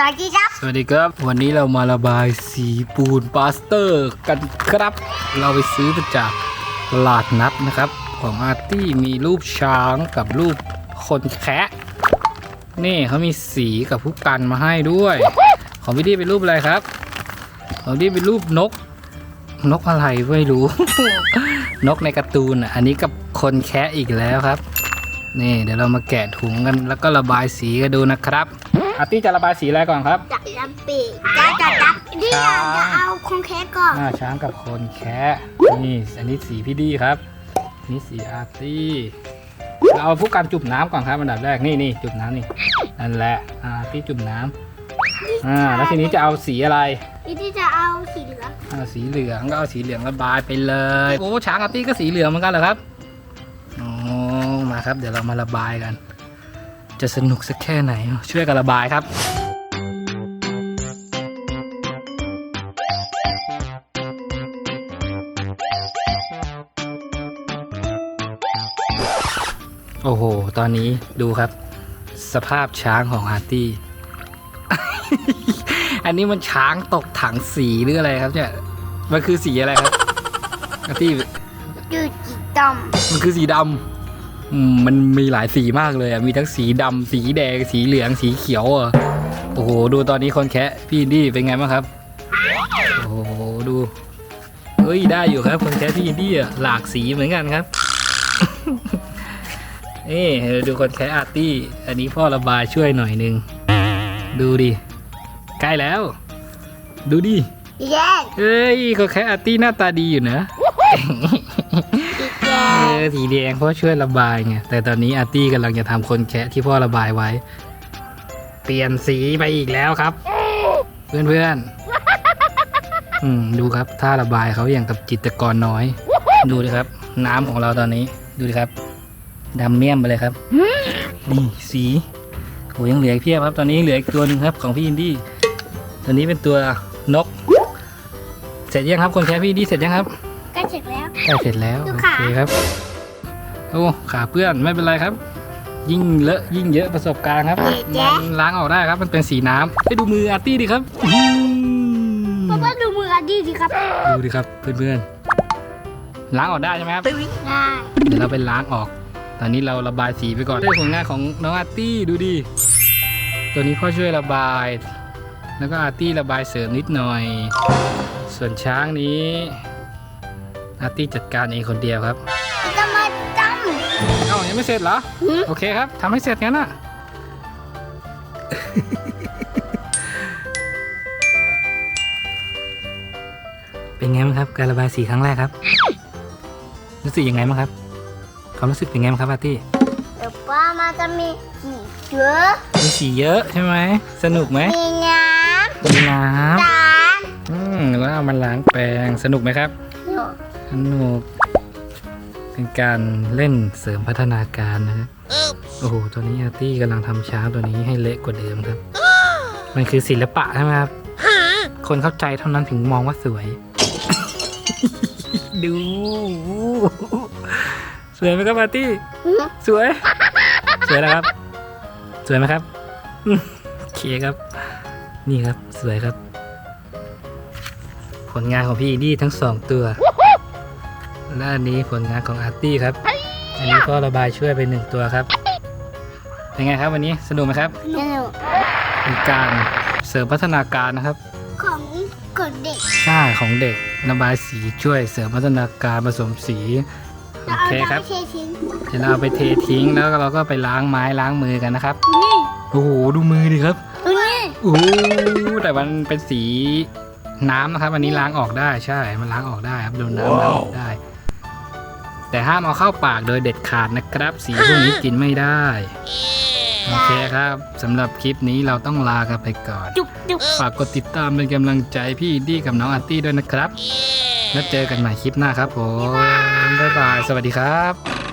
ตอนที่ครับ สวัสดีครับ วันนี้เรามาระบายสีปูนปาสเตอร์กันครับ เราไปซื้อมาจากตลาดนัดนะครับ ของอาร์ตี้มีรูปช้างกับรูปคนแคะนี่เขามีสีกับผู้กันมาให้ด้วย ของพี่ดีเป็นรูปอะไรครับ ของพี่ดีเป็นรูปนก นกอะไรไม่รู้ นกในการ์ตูนอะอันนี้กับคนแคะอีกแล้วครับ นี่เดี๋ยวเรามาแกะถุงกันแล้วก็ระบายสีกันดูนะครับ อาร์ตี้จะระบายสีอะไรก่อนครับ จะรับปีกจะจะรับนี่เราจะเอาคงแค่ก่อนหน้าช้างกับคนแคะนี่อันนี้สีพี่ดีครับอันนี่สีอาร์ตี้เราเอาผู้การจุ่มน้ำก่อนครับอันดับแรกนี่นี่จุ่มน้ำนี่นั่นแหละอาร์ตี้จุ่มน้ำอ่าแล้วทีนี้จะเอาสีอะไรนี่ที่จะเอาสีเหลืองอ่าสีเหลืองก็เอาสีเหลืองระบายไปเลยโอ้ช้างอาร์ตี้ก็สีเหลืองเหมือนกันเหรอครับอ๋อมาครับ เดี๋ยวเรามาระบายกัน จะสนุกสักแค่ไหน ช่วยกันระบายครับโอ้โห ตอนนี้ดูครับ สภาพช้างของอาร์ตี้ อันนี้มันช้างตกถังสีหรืออะไรครับเนี่ย มันคือสีอะไรครับ อาร์ตี้ดูจีดมันคือสีดำอื มมันมีหลายสีมากเลยอะมีทั้งสีดำสีแดง สีเหลือง สีเขียวอะโอ้โห ดูตอนนี้คนแคะพี่อินดี้เป็นไงบ้างครับ โอ้โห ดู เฮ้ย ได้อยู่ครับคนแคะพี่อินดี้อะหลากสีเหมือนกันครับนี่ดูคนแคะอาร์ตี้ อันนี้พ่อระบายช่วยหน่อยหนึง ดูดิ ใกล้แล้ว ดูดิำแย่เอ้ยคนแคะอาร์ตี้หน้าตาดีอยู่นะ อีกแย่เออสีแดงเพราะช่วยระบายไงแต่ตอนนี้อาร์ตี้กำลังจะทำคนแคะที่พ่อระบายไว้ เปลี่ยนสีไปอีกแล้วครับ เพื่อนเพื่อนๆอืมดูครับท่าระบายเขาอย่างกับจิตรกรน้อย ดูดิครับ น้ำของเราตอนนี้ ดูดิครับดำเมี่ยมไปเลยครับนี่สีโหยังเหลืออีกเพียบครับ ตอนนี้เหลืออีกตัวหนึงครับของพี่อินดี้ตัวนี้เป็นตัวนก เสร็จยังครับคนแคะพี่อินดี้เสร็จยังครับก็เสร็จแล้วใกล้เสร็จแล้วดูโอขาเคครับ โอ้ขาเพื่อนไม่เป็นไรครับ ยิ่งเลอะยิ่งเยอะประสบการณ์ครับ มันล้างออกได้ครับ มันเป็นสีน้ำไปดูมืออาร์ตี้ดิครับอื้อหืเพราะอว่าดูมืออดีสิครับ ดูดิครับเพื่อนๆล้างออกได้ใช่ไหมครับได้เดี๋ยวเราไปล้างออก ตอนนี้เราระบายสีไปก่อนด้วยผลงานของน้องอาร์ตี้ดูดิตัวนี้พ่อช่วยระบาย แล้วก็อาร์ตี้ระบายเสริมนิดหน่อย ส่วนช้างนี้อาร์ตี้จัดการเองคนเดียวครับ ไม่เสร็จเหรอหืมโอเคครับทำให้เสร็จงั้นอะ เป็นไงบ้างครับ การระบายสีครั้งแรกครับ รู้สึกยังไงบ้างครับ ความรู้สึกเป็นไงบ้างครับอาร์ตี้ำเดี๋ยวป้ามาจะมีสีเยอะมีสีเยอะใช่ไหม สนุกไหมมีน้มีน้ำจานำอืมแล้วเอามาล้างแปรงสนุกไหมครับ หนูสนุก เป็นการเล่นเสริมพัฒนาการนะครับโอ้โหตัวนี้อาร์ตี้กำลังทำช้างตัวนี้ให้เละกว่าเดิมครับ มันคือศิลปะใช่ไหมครับ คนเข้าใจเท่านั้นถึงมองว่าสวย ดู สวยไหมครับอาร์ตี้หืมสวย สวยนะครับ สวยไหมครับอืมโอเคครับ นี่ครับสวยครับ ผลงานของพี่ดีทั้งสองตัว และอันนี้ผลงานของอาร์ตี้ครับ อันนี้ก็ระบายช่วยไปหนึ่งตัวครับ เป็นไงครับวันนี้สนุกไหมครับหนูเป็นการเสริมพัฒนาการนะครับ ของกดเด็ก ใช่ของเด็กระบายสีช่วยเสริมพัฒนาการผสมสี โอจะเอาเคครับไปเททิ้งเดี๋ยวเราเอาไปเททิ้งแล้วเราก็ไปล้างไม้ล้างมือกันนะครับนี่โอ้โหดูมือดิครับดูนี่โอ้โหแต่มันเป็นสีน้ำนะครับ อันนี้ล้างออกได้ใช่ มันล้างออกได้ครับโดนน้ำล้างออกได้ แต่ห้ามเอาเข้าปากโดยเด็ดขาดนะครับ สีพวกนี้กินไม่ได้ โอเคครับสำหรับคลิปนี้เราต้องลากันไปก่อนจุ๊บจุ๊บฝากกดติดตามเป็นกำลังใจพี่อินดี้กับน้องอาร์ตี้ด้วยนะครับ แล้วเจอกันใหม่คลิปหน้าครับผม บ๊ายบาย สวัสดีครับ